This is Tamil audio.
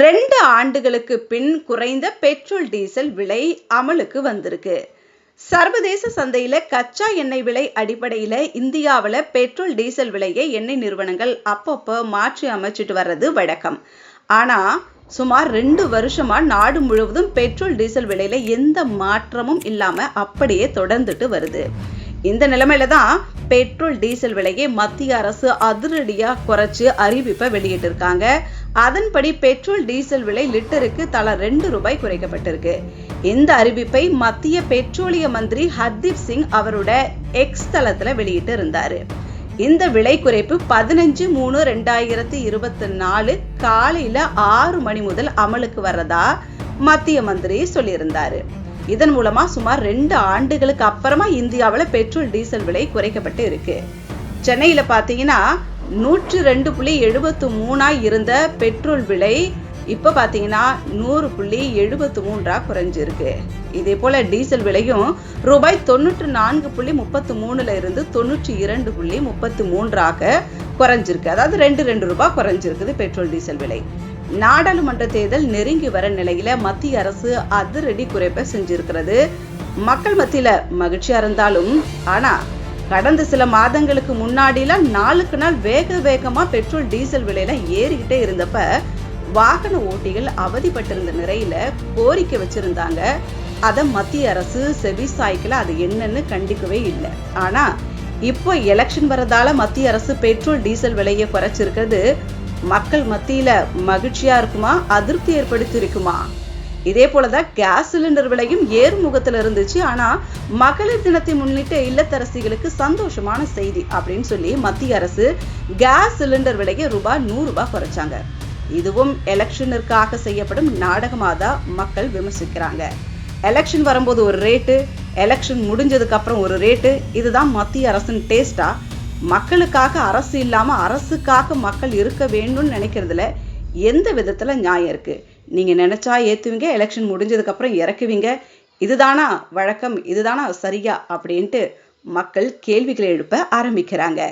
ரெண்டு ஆண்டுகளுக்கு பின் குறைந்த பெட்ரோல் டீசல் விலை அமலுக்கு வந்திருக்கு. சர்வதேச சந்தையில கச்சா எண்ணெய் விலை அடிப்படையில இந்தியாவில் பெட்ரோல் டீசல் விலையை எண்ணெய் நிறுவனங்கள் அப்பப்போ மாற்றி அமைச்சிட்டு வர்றது வழக்கம். ஆனா சுமார் ரெண்டு வருஷமா நாடு முழுவதும் பெட்ரோல் டீசல் விலையில எந்த மாற்றமும் இல்லாம அப்படியே தொடர்ந்துட்டு வருது. இந்த நிலைமையில தான் பெட்ரோல் டீசல் விலையை மத்திய அரசு அதிரடியாக குறைச்சி அறிவிப்பை வெளியிட்டிருக்காங்க. அதன்படி பெட்ரோல் டீசல் விலை லிட்டருக்கு தலா ரெண்டு ரூபாய் குறைக்கப்பட்டிருக்கு. இந்த அறிவிப்பை மத்திய பெட்ரோலிய மந்திரி ஹர்தீப் சிங் அவரோட எக்ஸ் தளத்தில் வெளியிட்டு இருந்தாரு இந்த விலை குறைப்பு பதினஞ்சு மூணு ரெண்டாயிரத்தி இருபத்தி நாலு காலையில ஆறு மணி முதல் அமலுக்கு வர்றதா மத்திய மந்திரி சொல்லியிருந்தாரு. இதன் மூலமா சுமார் ரெண்டு ஆண்டுகளுக்கு அப்புறமா இந்தியாவில் பெட்ரோல் டீசல் விலை குறைக்கப்பட்டு இருக்கு. சென்னையில் பார்த்தீங்கன்னா நூற்றி ரெண்டு புள்ளி எழுபத்து மூணாக இருந்த பெட்ரோல் விலை இப்போ பார்த்தீங்கன்னா நூறு புள்ளி எழுபத்து மூன்றா குறைஞ்சிருக்கு. இதே போல் டீசல் விலையும் ரூபாய் தொண்ணூற்று நான்கு புள்ளி முப்பத்து மூணுல இருந்து தொண்ணூற்றி இரண்டு புள்ளி முப்பத்து மூன்றாக குறைஞ்சிருக்கு. அதாவது ரெண்டு ரெண்டு ரூபாய் குறைஞ்சிருக்குது பெட்ரோல் டீசல் விலை. நாடாளுமன்ற தேர்தல் நெருங்கி வர நிலையில மத்திய அரசு அதிரடி குறைப்பை செஞ்சிருக்கிறது. மக்கள் மத்தியில மகிழ்ச்சியா இருந்தாலும் ஆனா கடந்த சில மாதங்களுக்கு முன்னாடிலாம் நாளுக்கு நாள் வேக வேகமா பெட்ரோல் டீசல் விலையில ஏறிக்கிட்டே இருந்தப்ப வாகன ஓட்டிகள் அவதிப்பட்டிருந்த நிறையில கோரிக்கை வச்சிருந்தாங்க. அதை மத்திய அரசு செவி சாய்க்கல அது என்னன்னு கண்டிக்கவே இல்லை. ஆனா இப்போ எலெக்ஷன் வரதால மத்திய அரசு பெட்ரோல் டீசல் விலையை குறைச்சிருக்கிறது. மக்கள் மத்தியில மகிழ்ச்சியா இருக்குமா? அதிருப்தி ஏற்படுத்தி இருக்குமா இதே போலதான் கேஸ் சிலிண்டர் விலையும் ஏறுமுகத்தில் இருந்துச்சு. ஆனா மகளிர் தினத்தை முன்னிட்டு இல்லத்தரசிகளுக்கு சந்தோஷமான செய்தி அப்படின்னு சொல்லி மத்திய அரசு கேஸ் சிலிண்டர் விலையை ரூபாய் நூறுரூபா குறைச்சாங்க. இதுவும் எலெக்ஷனிற்காக செய்யப்படும் நாடகமாக தான் மக்கள் விமர்சிக்கிறாங்க. எலெக்ஷன் வரும்போது ஒரு ரேட்டு எலெக்ஷன் முடிஞ்சதுக்கப்புறம் ஒரு ரேட்டு. இதுதான் மத்திய அரசின் டேஸ்ட்டாக மக்களுக்காக அரசு இல்லாமல் அரசுக்காக மக்கள் இருக்க வேண்டும்னு நினைக்கிறதுல எந்த விதத்தில் நியாயம் இருக்குது நீங்கள் நினச்சா ஏற்றுவீங்க எலெக்ஷன் முடிஞ்சதுக்கப்புறம் இறக்குவீங்க இதுதானா வழக்கம் இதுதானா சரியா அப்படின்ட்டு மக்கள் கேள்விகளை எழுப்ப ஆரம்பிக்கிறாங்க.